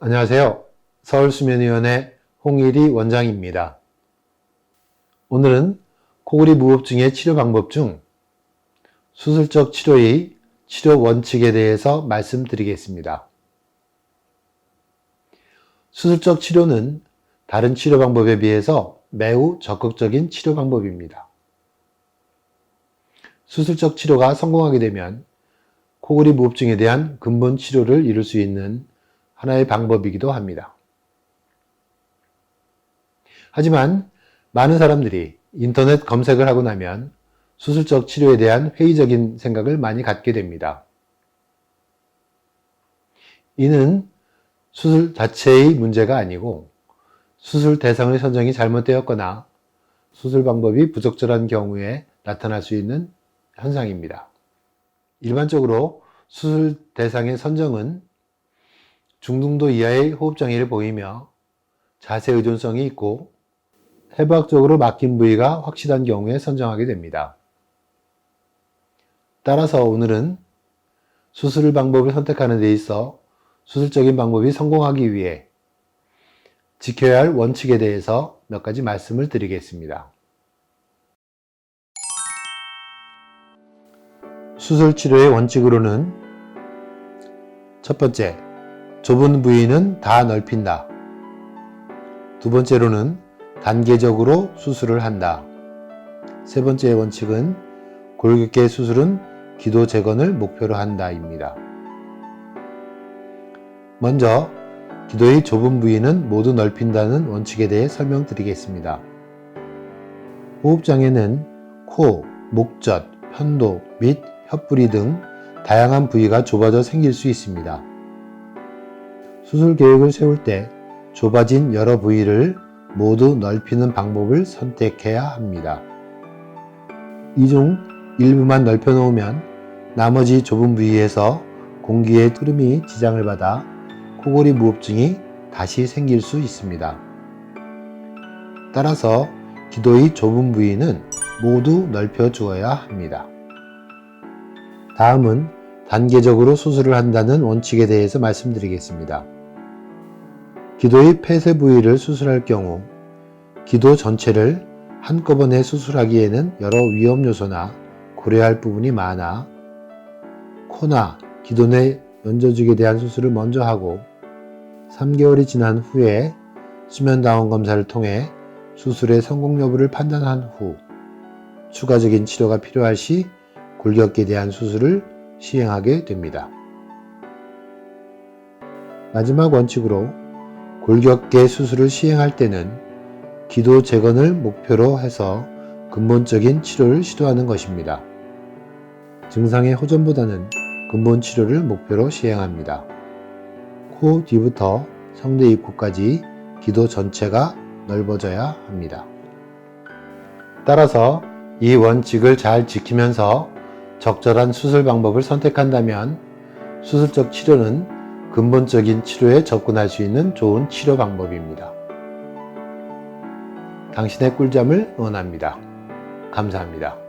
안녕하세요. 서울수면위원회 홍일희 원장입니다. 오늘은 코골이 무호흡증의 치료 방법 중 수술적 치료의 치료 원칙에 대해서 말씀드리겠습니다. 수술적 치료는 다른 치료 방법에 비해서 매우 적극적인 치료 방법입니다. 수술적 치료가 성공하게 되면 코골이 무호흡증에 대한 근본 치료를 이룰 수 있는 하나의 방법이기도 합니다. 하지만 많은 사람들이 인터넷 검색을 하고 나면 수술적 치료에 대한 회의적인 생각을 많이 갖게 됩니다. 이는 수술 자체의 문제가 아니고 수술 대상의 선정이 잘못되었거나 수술 방법이 부적절한 경우에 나타날 수 있는 현상입니다. 일반적으로 수술 대상의 선정은 중등도 이하의 호흡장애를 보이며 자세 의존성이 있고 해부학적으로 막힌 부위가 확실한 경우에 선정하게 됩니다. 따라서 오늘은 수술 방법을 선택하는 데 있어 수술적인 방법이 성공하기 위해 지켜야 할 원칙에 대해서 몇 가지 말씀을 드리겠습니다. 수술 치료의 원칙으로는 첫 번째, 좁은 부위는 다 넓힌다. 두 번째로는 단계적으로 수술을 한다. 세 번째 원칙은 골격계 수술은 기도 재건을 목표로 한다입니다. 먼저 기도의 좁은 부위는 모두 넓힌다는 원칙에 대해 설명드리겠습니다. 호흡장애는 코, 목젖, 편도 및 혀뿌리 등 다양한 부위가 좁아져 생길 수 있습니다. 수술 계획을 세울 때 좁아진 여러 부위를 모두 넓히는 방법을 선택해야 합니다. 이 중 일부만 넓혀 놓으면 나머지 좁은 부위에서 공기의 흐름이 지장을 받아 코골이 무호흡증이 다시 생길 수 있습니다. 따라서 기도의 좁은 부위는 모두 넓혀 주어야 합니다. 다음은 단계적으로 수술을 한다는 원칙에 대해서 말씀드리겠습니다. 기도의 폐쇄 부위를 수술할 경우 기도 전체를 한꺼번에 수술하기에는 여러 위험 요소나 고려할 부분이 많아 코나 기도 내 연저죽에 대한 수술을 먼저 하고 3개월이 지난 후에 수면 다운 검사를 통해 수술의 성공 여부를 판단한 후 추가적인 치료가 필요할 시 골격계에 대한 수술을 시행하게 됩니다. 마지막 원칙으로 골격계 수술을 시행할 때는 기도 재건을 목표로 해서 근본적인 치료를 시도하는 것입니다. 증상의 호전보다는 근본 치료를 목표로 시행합니다. 코 뒤부터 성대 입구까지 기도 전체가 넓어져야 합니다. 따라서 이 원칙을 잘 지키면서 적절한 수술 방법을 선택한다면 수술적 치료는 근본적인 치료에 접근할 수 있는 좋은 치료 방법입니다. 당신의 꿀잠을 응원합니다. 감사합니다.